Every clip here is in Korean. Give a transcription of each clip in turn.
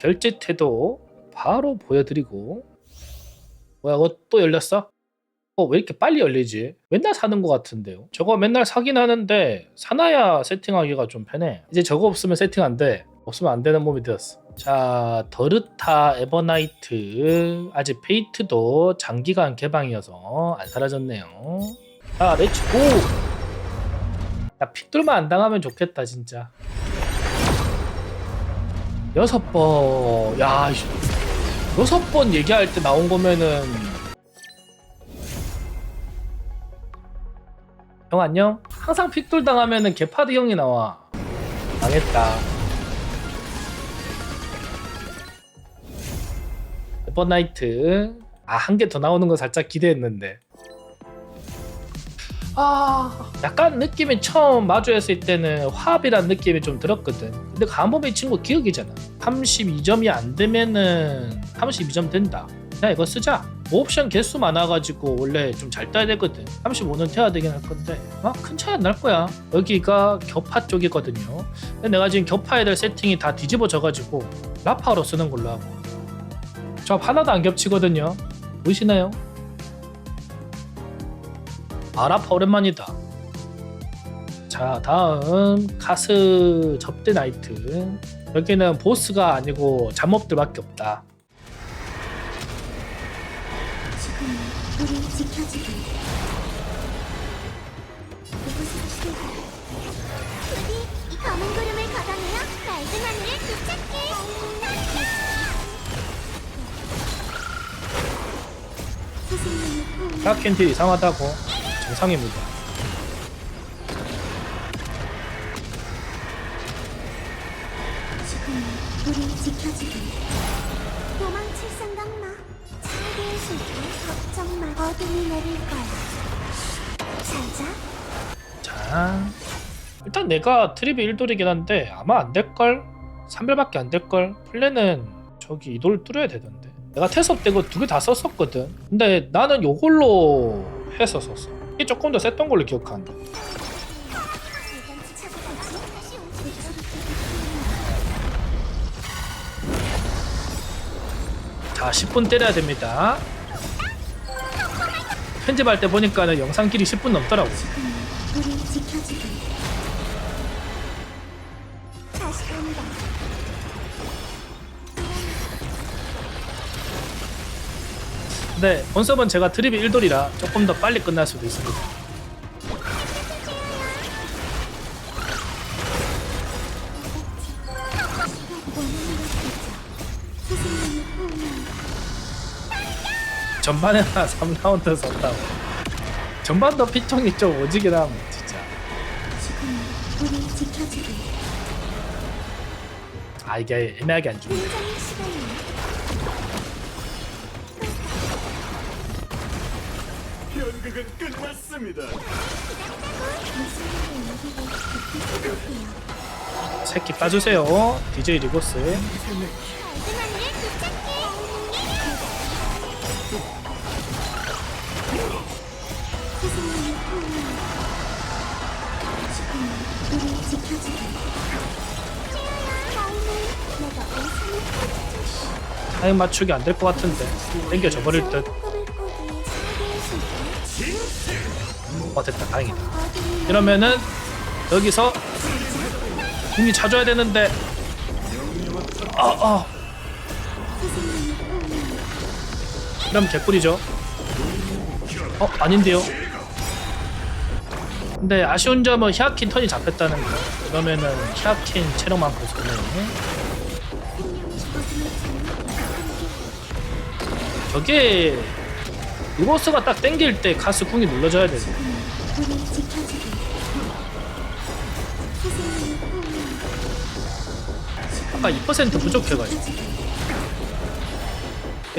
결제 태도 바로 보여드리고. 뭐야 그거 또 열렸어? 어 왜 이렇게 빨리 열리지? 맨날 사는 것 같은데요. 저거 맨날 사긴 하는데 사놔야 세팅하기가 좀 편해. 이제 저거 없으면 세팅 안 돼. 없으면 안 되는 몸이 되었어. 자 더르타 에버나이트. 아직 페이트도 장기간 개방이어서 안 사라졌네요. 자 렛츠고! 야 픽들만 안 당하면 좋겠다 진짜 여섯 번, 야. 여섯 번 얘기할 때 나온 거면은. 형 안녕? 항상 픽돌 당하면은 개파드 형이 나와. 망했다. 에버나이트. 아, 한 개 더 나오는 거 살짝 기대했는데. 아, 약간 느낌이 처음 마주했을 때는 화합이란 느낌이 좀 들었거든. 근데 간범이 친구 기억이잖아. 32점이 안 되면은 32점 된다. 야 이거 쓰자. 뭐 옵션 개수 많아가지고 원래 좀잘 떠야 되거든. 35는 태야 되긴 할 건데 아, 큰 차이 안 날 거야. 여기가 격파 쪽이거든요. 근데 내가 지금 격파 애들 세팅이 다 뒤집어져가지고 라파로 쓰는 걸로 하고. 저 하나도 안 겹치거든요. 보이시나요? 아라파 오랜만이다. 자 다음 카스 접대 나이트 여기는 보스가 아니고 잠업들밖에 없다. 지금 우리 지켜주길 이곳으로 출발 우리 이 검은 구름을 걷어내어 맑은 하늘을 되찾게 선생님의 호흡 샤켄티 이상하다고 정상입니다. 지금 우리 지켜주길 도망칠 생각 마 차게 술게 걱정 마. 어둠이 내릴 거야. 잘자. 자 일단 내가 트립이 1돌이긴 한데 아마 안 될걸? 3별밖에 안 될걸? 플랜은 저기 이돌 뚫어야 되던데. 내가 태섭 때거 두 개 다 썼었거든. 근데 나는 요걸로 해서 썼어 이게 조금 더 셌던 걸로 오지 자 10분 때려야 됩니다. 편집할 때 보니까는 영상 길이 10분 넘더라고. 우리 지켜주길 근데 본섭은 제가 트립이 1돌이라 조금 더 빨리 끝날 수도 있습니다. 원하는 것 있죠 선생님의 호흡만 전반에 한 3라운드 썼다고. 전반도 피통이 좀 오지긴 함 진짜. 아 이게 애매하게 안 죽네 연극은 끝났습니다. 새끼 빠주세요. DJ 펼쳐줄 타임 맞추기 안 될 것 같은데. 땡겨져 버릴 듯 어, 됐다 다행이다. 이러면은 여기서 궁이 찾아야 되는데 아아. 이러면 개꿀이죠. 어 아닌데요? 근데 아쉬운 점은 히아킨 턴이 잡혔다는 거. 그러면은 히아킨 체력만 보수네. 저게 리버스가 딱 땡길 때 가스 궁이 눌러져야 되네 아까 2% 부족해가지고.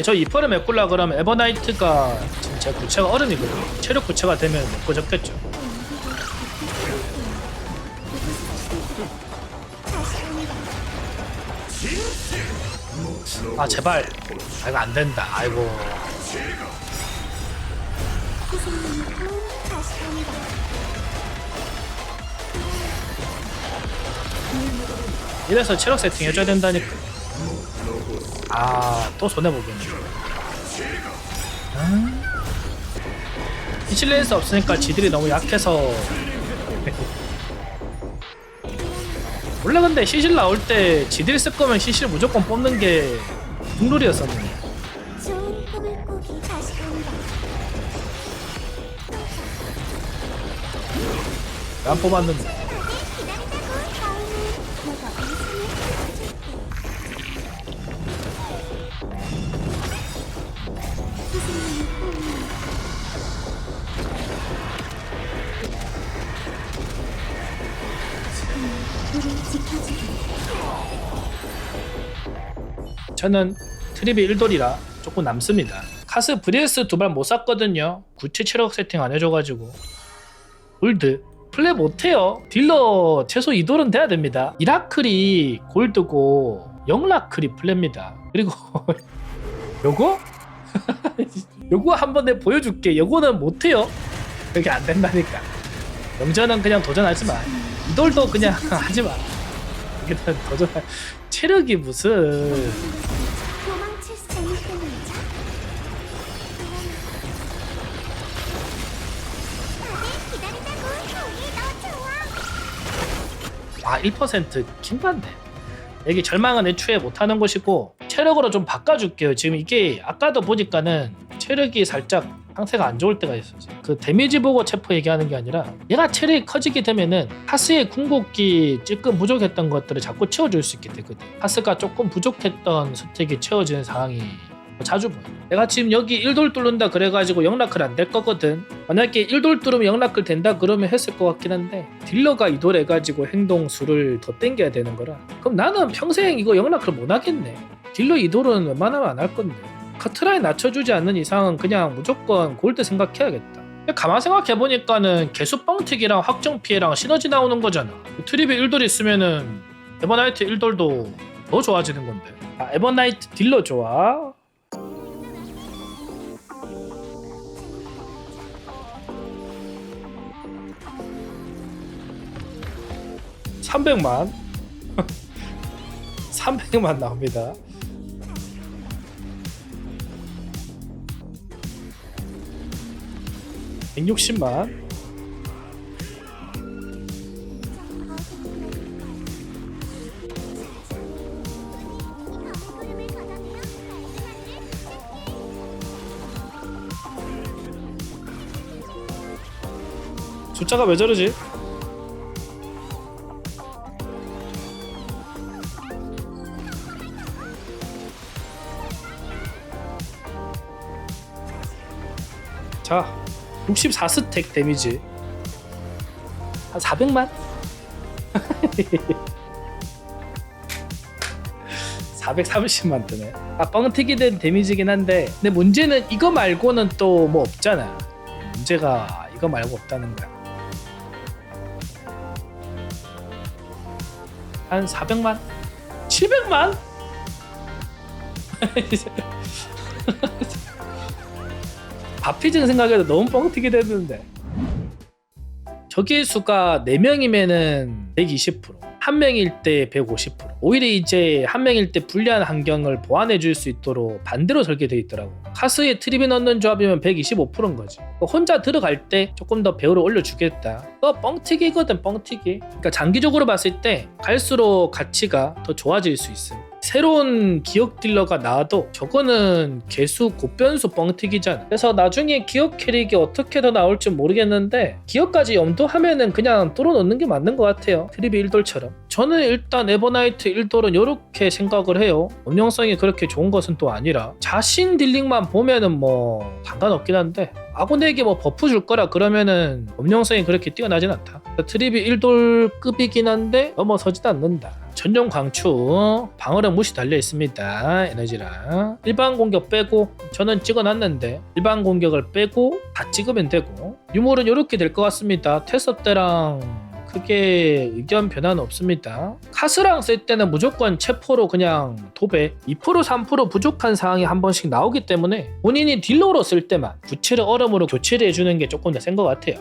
저 2%를 메꿀라 그러면 에버나이트가 지금 제 구체가 얼음이거든요. 체력 구체가 되면 메꿔 적겠죠. 아 제발. 아 이거 안 된다. 아이고 이래서 체력 세팅 해줘야 된다니까 아 또 손해보겠네. 아. 시실레이스 없으니까 지들이 너무 약해서. 원래 근데 시실 나올 때 지들이 쓸 거면 시실 무조건 뽑는 게 국룰이었었는데 리 지켜주길 저는 트립이 1돌이라 조금 남습니다. 카스 브리에스 두 발 못 샀거든요. 구체 체력 세팅 안 해줘가지고. 골드 플레이 못해요. 딜러 최소 2돌은 돼야 됩니다. 이라클이 골드고 영라클이 플레입니다. 그리고 요거? 요거 한번 내 보여줄게. 요거는 못해요. 그게 안 된다니까. 영전은 그냥 도전하지 마. 이돌도 그냥 하지 마. 이게 도전 체력이 무슨 아아1% 긴반데 여기 절망은 애초에 못하는 것이고 체력으로 좀 바꿔줄게요. 지금 이게 아까도 보니까는 체력이 살짝 상태가 안 좋을 때가 있어요. 그 데미지 보고 체포 얘기하는 게 아니라 얘가 체력이 커지게 되면은 하스의 궁극기 조금 부족했던 것들을 자꾸 채워줄 수 있게 되거든. 하스가 조금 부족했던 스택이 채워지는 상황이 자주 보여 내가 지금 여기 1돌 뚫는다 그래가지고 영락클 안될 거거든. 만약에 1돌 뚫으면 영락클 된다 그러면 했을 것 같긴 한데 딜러가 2돌 해가지고 행동 수를 더 땡겨야 되는 거라. 그럼 나는 평생 이거 영락클 못 하겠네. 딜러 2돌은 웬만하면 안 할 건데. 커트라인 낮춰주지 않는 이상은 그냥 무조건 골드 생각해야겠다. 가만 생각해보니까는 개수 뻥튀기랑 확정 피해랑 시너지 나오는 거잖아. 트립에 1돌 있으면은 에버나이트 1돌도 더 좋아지는 건데. 아 에버나이트 딜러 좋아 300만. 300만 나옵니다. (160만) 구름을 걷어내어 숫자가 왜 저러지? 자, 64스택 데미지 한 400만? 430만 뜨네. 아 뻥튀기 된 데미지긴 한데, 근데 문제는 이거 말고는 또 뭐 없잖아. 문제가 이거 말고 없다는 거야. 한 400만? 700만? 바피징 생각해도 너무 뻥튀기 됐는데. 적의 수가 4명이면은 120%한 명일 때 150% 오히려 이제 한 명일 때 불리한 환경을 보완해 줄 수 있도록 반대로 설계되어 있더라고 카스에 트립이 넣는 조합이면 125%인 거지. 혼자 들어갈 때 조금 더 배우를 올려주겠다. 또 뻥튀기거든 뻥튀기. 그러니까 장기적으로 봤을 때 갈수록 가치가 더 좋아질 수 있음 새로운 기억 딜러가 나와도 저거는 개수 곱변수 뻥튀기잖아. 그래서 나중에 기억 캐릭이 어떻게 더 나올지 모르겠는데 기억까지 염두하면은 그냥 뚫어놓는 게 맞는 것 같아요. 트리비 1돌처럼 저는 일단 에버나이트 1돌은 이렇게 생각을 해요. 운영성이 그렇게 좋은 것은 또 아니라 자신 딜링만 보면은 뭐 상관없긴 한데 아군에게 뭐 버프 줄 거라 그러면은 운영성이 그렇게 뛰어나진 않다. 트리비 1돌급이긴 한데 넘어서지도 않는다. 전용 광추. 방어력 무시 달려 있습니다 에너지랑 일반 공격 빼고 저는 찍어놨는데 일반 공격을 빼고 다 찍으면 되고. 유물은 이렇게 될 것 같습니다. 테스트 때랑 크게 의견 변화는 없습니다 카스랑 쓸 때는 무조건 체포로 그냥 도배 2% 3% 부족한 상황이 한 번씩 나오기 때문에 본인이 딜러로 쓸 때만 구체를 얼음으로 교체를 해주는 게 조금 더 센 것 같아요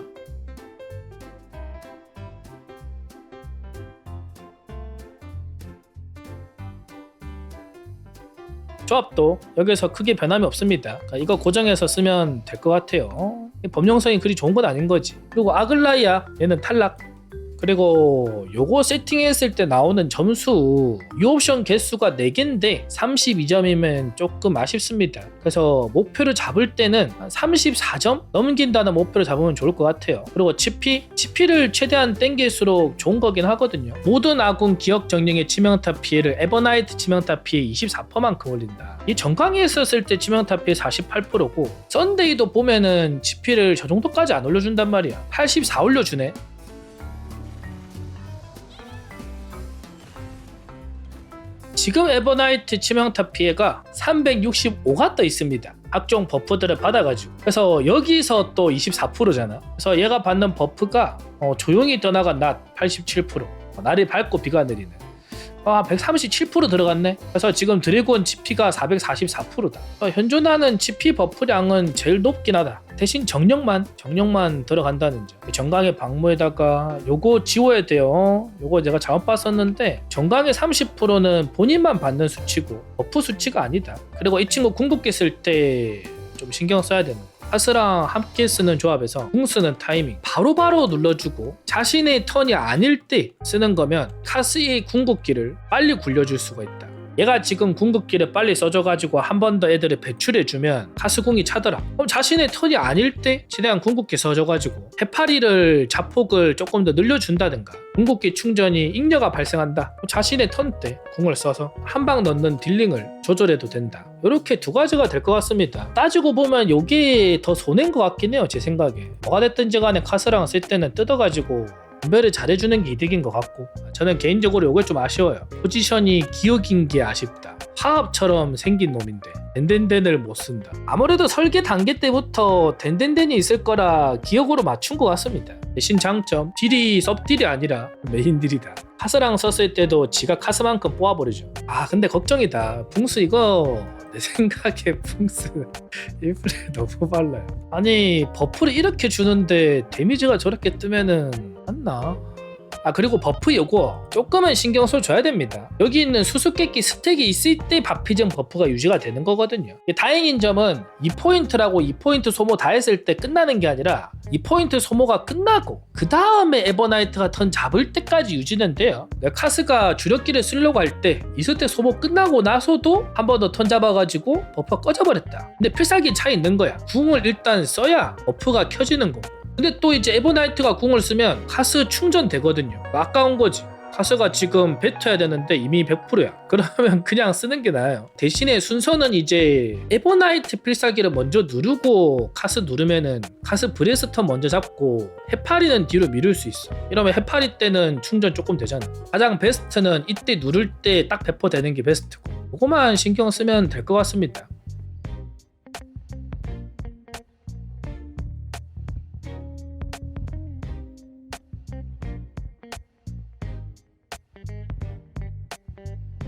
조합도 여기서 크게 변함이 없습니다. 그러니까 이거 고정해서 쓰면 될 것 같아요. 범용성이 그리 좋은 건 아닌 거지. 그리고 아글라이아 얘는 탈락. 그리고 요거 세팅했을 때 나오는 점수 이 옵션 개수가 4개인데 32점이면 조금 아쉽습니다. 그래서 목표를 잡을 때는 한 34점 넘긴다는 목표를 잡으면 좋을 것 같아요. 그리고 치피 치피를 최대한 땡길수록 좋은 거긴 하거든요. 모든 아군 기억 정령의 치명타 피해를 에버나이트 치명타 피해 24%만큼 올린다. 이 정강에 있었을 때 치명타 피해 48%고 썬데이도 보면은 치피를 저 정도까지 안 올려준단 말이야. 84 올려주네 지금 에버나이트 치명타 피해가 365가 떠 있습니다. 각종 버프들을 받아가지고 그래서 여기서 또 24%잖아. 그래서 얘가 받는 버프가 어, 조용히 떠나간 낮 87%, 어, 날이 밝고 비가 내리는 아, 137% 들어갔네. 그래서 지금 드래곤 GP가 444%다. 어, 현존하는 GP 버프량은 제일 높긴 하다. 대신 정령만 정령만 들어간다는 점. 정강의 방무에다가 요거 지워야 돼요. 요거 제가 잘못 봤었는데 정강의 30%는 본인만 받는 수치고 버프 수치가 아니다. 그리고 이 친구 궁극기 쓸 때 좀 신경 써야 되는 거. 카스랑 함께 쓰는 조합에서 궁 쓰는 타이밍 바로바로 눌러주고 자신의 턴이 아닐 때 쓰는 거면 카스의 궁극기를 빨리 굴려줄 수가 있다. 얘가 지금 궁극기를 빨리 써줘가지고 한 번 더 애들을 배출해주면 카스궁이 차더라. 그럼 자신의 턴이 아닐 때 최대한 궁극기 써줘가지고 해파리를 자폭을 조금 더 늘려준다든가 궁극기 충전이 잉여가 발생한다. 자신의 턴 때 궁을 써서 한 방 넣는 딜링을 조절해도 된다. 이렇게 두 가지가 될 것 같습니다. 따지고 보면 이게 더 손해인 것 같긴 해요. 제 생각에. 뭐가 됐든지 간에 카스랑 쓸 때는 뜯어가지고 분배를 잘해주는 게 이득인 것 같고 저는 개인적으로 이게 좀 아쉬워요. 포지션이 기억인 게 아쉽다 화합처럼 생긴 놈인데. 덴덴덴을 못 쓴다. 아무래도 설계 단계 때부터 덴덴덴이 있을 거라 기억으로 맞춘 것 같습니다. 대신 장점 딜이 섭딜이 아니라 메인 딜이다. 카스랑 썼을 때도 지가 카스만큼 뽑아버리죠. 아 근데 걱정이다. 붕스 이거 내 생각에 붕스 일플레 너무 빨라요. 아니 버프를 이렇게 주는데 데미지가 저렇게 뜨면은 맞나? 아 그리고 버프 요거 조금은 신경 써줘야 됩니다. 여기 있는 수수께끼 스택이 있을 때 바피즘 버프가 유지가 되는 거거든요. 다행인 점은 2포인트라고 2포인트 소모 다 했을 때 끝나는 게 아니라 2포인트 소모가 끝나고 그 다음에 에버나이트가 턴 잡을 때까지 유지는 돼요. 카스가 주력기를 쓰려고 할때 이스택 소모 끝나고 나서도 한 번 더 턴 잡아가지고 버프가 꺼져버렸다. 근데 필살기 차이 있는 거야. 궁을 일단 써야 버프가 켜지는 거고 근데 또 이제 에버나이트가 궁을 쓰면 카스 충전되거든요. 아까운 거지. 카스가 지금 뱉어야 되는데 이미 100%야. 그러면 그냥 쓰는 게 나아요. 대신에 순서는 이제 에버나이트 필살기를 먼저 누르고 카스 누르면은 카스 브레스터 먼저 잡고 해파리는 뒤로 미룰 수 있어. 이러면 해파리 때는 충전 조금 되잖아. 가장 베스트는 이때 누를 때 딱 배포되는 게 베스트고. 그거만 신경 쓰면 될 것 같습니다.